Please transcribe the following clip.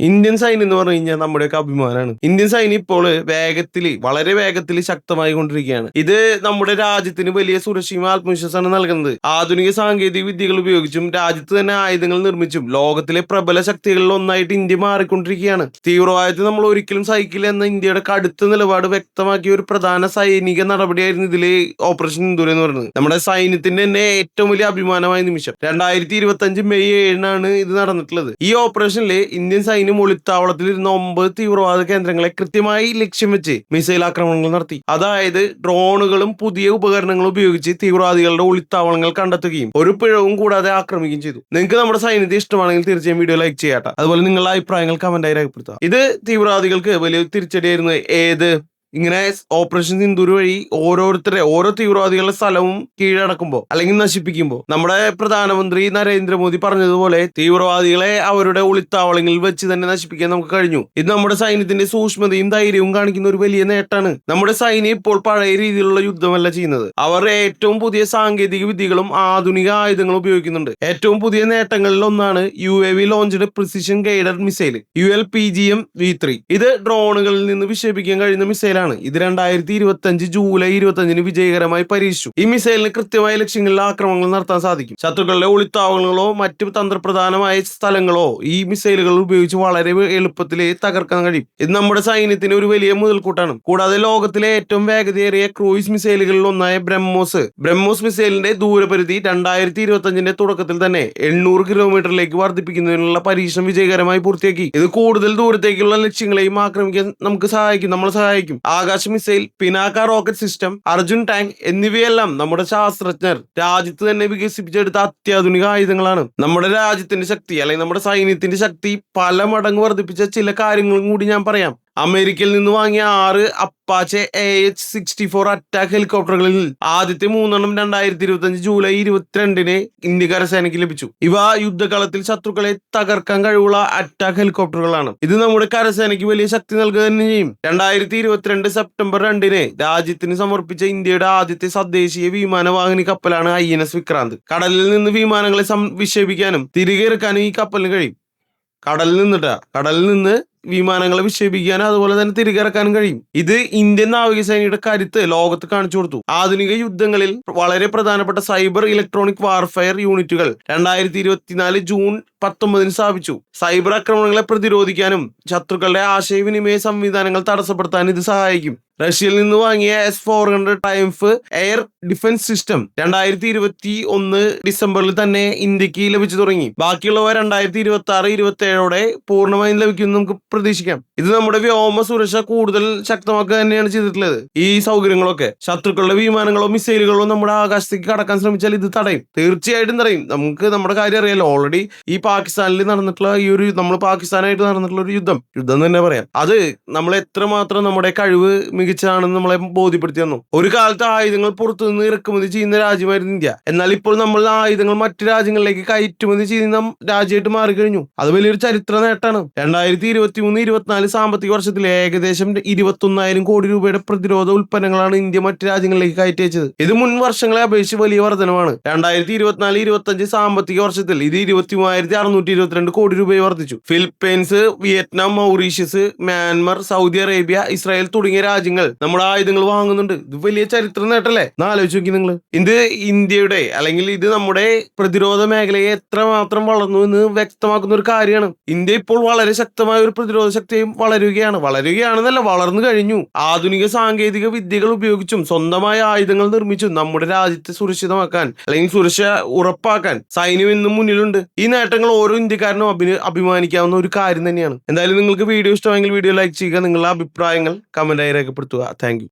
Indian സൈന്യം എന്ന് പറഞ്ഞു കഴിഞ്ഞാൽ നമ്മുടെയൊക്കെ അഭിമാനമാണ് ഇന്ത്യൻ സൈന്യം ഇപ്പോൾ വേഗത്തിൽ വളരെ വേഗത്തിൽ ശക്തമായി കൊണ്ടിരിക്കുകയാണ് ഇത് നമ്മുടെ രാജ്യത്തിന് വലിയ സുരക്ഷയും ആത്മവിശ്വാസമാണ് നൽകുന്നത്. ആധുനിക സാങ്കേതിക വിദ്യകൾ ഉപയോഗിച്ചും രാജ്യത്ത് തന്നെ ആയുധങ്ങൾ നിർമ്മിച്ചും ലോകത്തിലെ പ്രബല ശക്തികളിൽ ഒന്നായിട്ട് ഇന്ത്യ മാറിക്കൊണ്ടിരിക്കുകയാണ്. തീവ്രവാദത്തെ നമ്മൾ ഒരിക്കലും സഹിക്കില്ല എന്ന ഇന്ത്യയുടെ കടുത്ത നിലപാട് വ്യക്തമാക്കിയ ഒരു പ്രധാന സൈനിക നടപടിയായിരുന്നു ഇതിലെ ഓപ്പറേഷൻ സിന്ദൂർ എന്ന് പറയുന്നത്. നമ്മുടെ സൈന്യത്തിന്റെ തന്നെ ഏറ്റവും വലിയ അഭിമാനമായ നിമിഷം. രണ്ടായിരത്തി ഇരുപത്തി അഞ്ച് മെയ് ഏഴിനാണ് ഇത് നടന്നിട്ടുള്ളത്. ഈ ഓപ്പറേഷനിൽ ഇന്ത്യൻ സൈന്യം ഒളിത്താവളത്തിൽ ഇരുന്ന ഒമ്പത് തീവ്രവാദ കേന്ദ്രങ്ങളെ കൃത്യമായി ലക്ഷ്യം വെച്ച് മിസൈൽ ആക്രമണങ്ങൾ നടത്തി. അതായത് ഡ്രോണുകളും പുതിയ ഉപകരണങ്ങളും ഉപയോഗിച്ച് തീവ്രവാദികളുടെ ഒളിത്താവളങ്ങൾ കണ്ടെത്തുകയും ഒരു പിഴവും കൂടാതെ ആക്രമിക്കുകയും ചെയ്തു. നിങ്ങൾക്ക് നമ്മുടെ സൈന്യത്തെ ഇഷ്ടമാണെങ്കിൽ തീർച്ചയായും വീഡിയോ ലൈക്ക് ചെയ്യാട്ടെ. അതുപോലെ നിങ്ങളുടെ അഭിപ്രായങ്ങൾ കമന്റായി രേഖപ്പെടുത്തുക. ഇത് തീവ്രവാദികൾക്ക് വലിയ തിരിച്ചടിയായിരുന്നു. ഏത് ഇങ്ങനെ ഓപ്പറേഷൻ സിന്ദൂർ വഴി ഓരോരുത്തരെ ഓരോ തീവ്രവാദികളുടെ സ്ഥലവും കീഴടക്കുമ്പോൾ അല്ലെങ്കിൽ നശിപ്പിക്കുമ്പോൾ നമ്മുടെ പ്രധാനമന്ത്രി നരേന്ദ്രമോദി പറഞ്ഞതുപോലെ തീവ്രവാദികളെ അവരുടെ ഒളിത്താവളങ്ങളിൽ വെച്ച് തന്നെ നശിപ്പിക്കാൻ നമുക്ക് കഴിഞ്ഞു. ഇത് നമ്മുടെ സൈന്യത്തിന്റെ സൂക്ഷ്മതയും ധൈര്യവും കാണിക്കുന്ന ഒരു വലിയ നേട്ടമാണ്. നമ്മുടെ സൈന്യം ഇപ്പോൾ പഴയ രീതിയിലുള്ള യുദ്ധമല്ല ചെയ്യുന്നത്. അവർ ഏറ്റവും പുതിയ സാങ്കേതിക വിദ്യകളും ആധുനിക ആയുധങ്ങളും ഉപയോഗിക്കുന്നുണ്ട്. ഏറ്റവും പുതിയ നേട്ടങ്ങളിൽ ഒന്നാണ് U A V launched precision guided missile U L P G M V three. ഇത് ഡ്രോണുകളിൽ നിന്ന് വിക്ഷേപിക്കാൻ കഴിയുന്ന മിസൈലാണ് ഇത് രണ്ടായിരത്തി ഇരുപത്തി അഞ്ച് ജൂലൈ ഇരുപത്തി അഞ്ചിന് വിജയകരമായി പരീക്ഷിച്ചു. ഈ മിസൈലിന് കൃത്യമായ ലക്ഷ്യങ്ങളിൽ ആക്രമണങ്ങൾ നടത്താൻ സാധിക്കും. ശത്രുക്കളുടെ ഒളിത്താവളങ്ങളോ മറ്റു തന്ത്രപ്രധാനമായ സ്ഥലങ്ങളോ ഈ മിസൈലുകൾ ഉപയോഗിച്ച് വളരെ എളുപ്പത്തിൽ തകർക്കാൻ കഴിയും. ഇത് നമ്മുടെ സൈന്യത്തിന് ഒരു വലിയ മുതൽക്കൂട്ടാണ്. കൂടാതെ ലോകത്തിലെ ഏറ്റവും വേഗതയേറിയ ക്രൂയിസ് മിസൈലുകളിൽ ഒന്നായ ബ്രഹ്മോസ്. ബ്രഹ്മോസ് മിസൈലിന്റെ ദൂരപരിധി രണ്ടായിരത്തി ഇരുപത്തി അഞ്ചിന്റെ തുടക്കത്തിൽ തന്നെ എണ്ണൂറ് കിലോമീറ്ററിലേക്ക് വർദ്ധിപ്പിക്കുന്നതിനുള്ള പരീക്ഷണം വിജയകരമായി പൂർത്തിയാക്കി. ഇത് കൂടുതൽ ദൂരത്തേക്കുള്ള ലക്ഷ്യങ്ങളെയും ആക്രമിക്കാൻ നമുക്ക് സഹായിക്കും. നമ്മളെ സഹായിക്കും. Akash missile Pinaka rocket system Arjun tank എന്നിവയെല്ലാം നമ്മുടെ ശാസ്ത്രജ്ഞർ രാജ്യത്ത് തന്നെ വികസിപ്പിച്ചെടുത്ത അത്യാധുനിക ആയുധങ്ങളാണ്. നമ്മുടെ രാജ്യത്തിന്റെ ശക്തി അല്ലെങ്കിൽ നമ്മുടെ സൈന്യത്തിന്റെ ശക്തി പല മടങ്ങ് വർദ്ധിപ്പിച്ച ചില കാര്യങ്ങളും കൂടി ഞാൻ പറയാം. അമേരിക്കയിൽ നിന്ന് വാങ്ങിയ ആറ് Apache A H sixty four attack ഹെലികോപ്റ്ററുകളിൽ ആദ്യത്തെ മൂന്നെണ്ണം രണ്ടായിരത്തി ഇരുപത്തി അഞ്ച് ജൂലൈ ഇരുപത്തിരണ്ടിന് ഇന്ത്യ കരസേനയ്ക്ക് ലഭിച്ചു. ഇവ യുദ്ധകളത്തിൽ ശത്രുക്കളെ തകർക്കാൻ കഴിവുള്ള അറ്റാക്ക് ഹെലികോപ്റ്ററുകളാണ് ഇത് നമ്മുടെ കരസേനയ്ക്ക് വലിയ ശക്തി നൽകുക തന്നെ ചെയ്യും. രണ്ടായിരത്തി ഇരുപത്തിരണ്ട് സെപ്റ്റംബർ രണ്ടിന് രാജ്യത്തിന് സമർപ്പിച്ച ഇന്ത്യയുടെ ആദ്യത്തെ തദ്ദേശീയ വിമാനവാഹിനി കപ്പലാണ് ഐ എൻ എസ് വിക്രാന്ത്. കടലിൽ നിന്ന് വിമാനങ്ങളെ വിക്ഷേപിക്കാനും തിരികെ ഇറക്കാനും ഈ കപ്പലിന് കഴിയും. കടലിൽ നിന്നിട്ടാ. കടലിൽ നിന്ന് വിമാനങ്ങളെ വിക്ഷേപിക്കാനും അതുപോലെ തന്നെ തിരികെ ഇറക്കാനും കഴിയും. ഇത് ഇന്ത്യൻ നാവികസേനയുടെ കരുത്ത് ലോകത്ത് കാണിച്ചു കൊടുത്തു. ആധുനിക യുദ്ധങ്ങളിൽ വളരെ പ്രധാനപ്പെട്ട സൈബർ ഇലക്ട്രോണിക് വാർഫെയർ യൂണിറ്റുകൾ രണ്ടായിരത്തി ഇരുപത്തിനാല് ജൂൺ പത്തൊമ്പതിന് സ്ഥാപിച്ചു. സൈബർ ആക്രമണങ്ങളെ പ്രതിരോധിക്കാനും ശത്രുക്കളുടെ ആശയവിനിമയ സംവിധാനങ്ങൾ തടസ്സപ്പെടുത്താനും ഇത് സഹായിക്കും. റഷ്യയിൽ നിന്ന് വാങ്ങിയ എസ് ഫോർ ഹൺഡ്രഡ് ടൈംഫ് എയർ ഡിഫൻസ് സിസ്റ്റം രണ്ടായിരത്തി ഇരുപത്തി ഒന്ന് ഡിസംബറിൽ തന്നെ ഇന്ത്യയ്ക്ക് ലഭിച്ചു തുടങ്ങി. ബാക്കിയുള്ളവ രണ്ടായിരത്തി ഇരുപത്തി ആറ് ഇരുപത്തി ഏഴോടെ പൂർണമായും ലഭിക്കുമെന്ന് നമുക്ക് പ്രതീക്ഷിക്കാം. ഇത് നമ്മുടെ വ്യോമ സുരക്ഷ കൂടുതൽ ശക്തമാക്കുക തന്നെയാണ് ചെയ്തിട്ടുള്ളത്. ഈ സൗകര്യങ്ങളൊക്കെ ശത്രുക്കളുടെ വിമാനങ്ങളോ മിസൈലുകളോ നമ്മുടെ ആകാശത്തേക്ക് കടക്കാൻ ശ്രമിച്ചാൽ ഇത് തടയും. തീർച്ചയായിട്ടും തടയും. നമുക്ക് നമ്മുടെ കാര്യം അറിയാലോ. ഓൾറെഡി ഈ പാകിസ്ഥാനിൽ നടന്നിട്ടുള്ള ഈ ഒരു നമ്മൾ പാകിസ്ഥാനായിട്ട് നടന്നിട്ടുള്ള ഒരു യുദ്ധം. യുദ്ധം തന്നെ പറയാം. അത് നമ്മൾ എത്രമാത്രം നമ്മുടെ കഴിവ് മികച്ചതാണെന്ന് നമ്മളെ ബോധ്യപ്പെടുത്തി തന്നു. ഒരു കാലത്ത് ആയുധങ്ങൾ പുറത്തുനിന്ന് ഇറക്കുമതി ചെയ്യുന്ന രാജ്യമായിരുന്നു ഇന്ത്യ. എന്നാൽ ഇപ്പോൾ നമ്മൾ ആയുധങ്ങൾ മറ്റു രാജ്യങ്ങളിലേക്ക് കയറ്റുമതി ചെയ്യുന്ന രാജ്യമായിട്ട് മാറിക്കഴിഞ്ഞു. അത് വലിയൊരു ചരിത്ര നേട്ടമാണ്. രണ്ടായിരത്തി ഇരുപത്തി മൂന്ന് ഇരുപത്തിനാല് സാമ്പത്തിക വർഷത്തിൽ ഏകദേശം ഇരുപത്തൊന്നായിരം കോടി രൂപയുടെ പ്രതിരോധ ഉൽപ്പന്നങ്ങളാണ് ഇന്ത്യ മറ്റു രാജ്യങ്ങളിലേക്ക് കയറ്റി അയച്ചത് ഇത് മുൻ വർഷങ്ങളെ അപേക്ഷിച്ച് വലിയ വർധനമാണ് രണ്ടായിരത്തി ഇരുപത്തിനാല് ഇരുപത്തി അഞ്ച് സാമ്പത്തിക വർഷത്തിൽ ഇത് ഇരുപത്തി മൂവായിരത്തി അറുന്നൂറ്റി ഇരുപത്തിരണ്ട് കോടി രൂപയെ വർദ്ധിച്ചു. Philippines Vietnam Mauritius Myanmar Saudi Arabia Israel തുടങ്ങിയ രാജ്യങ്ങൾ നമ്മുടെ ആയുധങ്ങൾ വാങ്ങുന്നുണ്ട്. ഇത് വലിയ ചരിത്ര നേട്ടല്ലേ? എന്നാ ആലോചിച്ച് നോക്കി നിങ്ങൾ ഇത് ഇന്ത്യയുടെ അല്ലെങ്കിൽ ഇത് നമ്മുടെ പ്രതിരോധ മേഖലയെ എത്രമാത്രം വളർന്നു എന്ന് വ്യക്തമാക്കുന്ന ഒരു കാര്യമാണ്. ഇന്ത്യ ഇപ്പോൾ വളരെ ശക്തമായ ഒരു പ്രതിരോധ ശക്തിയും വളരുകയാണ്. വളരുകയാണെന്നല്ല വളർന്നു കഴിഞ്ഞു. ആധുനിക സാങ്കേതിക വിദ്യകൾ ഉപയോഗിച്ചും സ്വന്തമായ ആയുധങ്ങൾ നിർമ്മിച്ചും നമ്മുടെ രാജ്യത്തെ സുരക്ഷിതമാക്കാൻ അല്ലെങ്കിൽ സുരക്ഷ ഉറപ്പാക്കാൻ സൈന്യം ഇന്നും മുന്നിലുണ്ട്. ഈ നേട്ടങ്ങൾ ഓരോ ഇന്ത്യക്കാരനും അഭിന അഭിമാനിക്കാവുന്ന ഒരു കാര്യം തന്നെയാണ്. എന്തായാലും നിങ്ങൾക്ക് വീഡിയോ ഇഷ്ടമെങ്കിൽ വീഡിയോ ലൈക്ക് ചെയ്യുക. നിങ്ങളുടെ അഭിപ്രായങ്ങൾ കമന്റായി രേഖപ്പെടുത്തുക. Portugal. Thank you.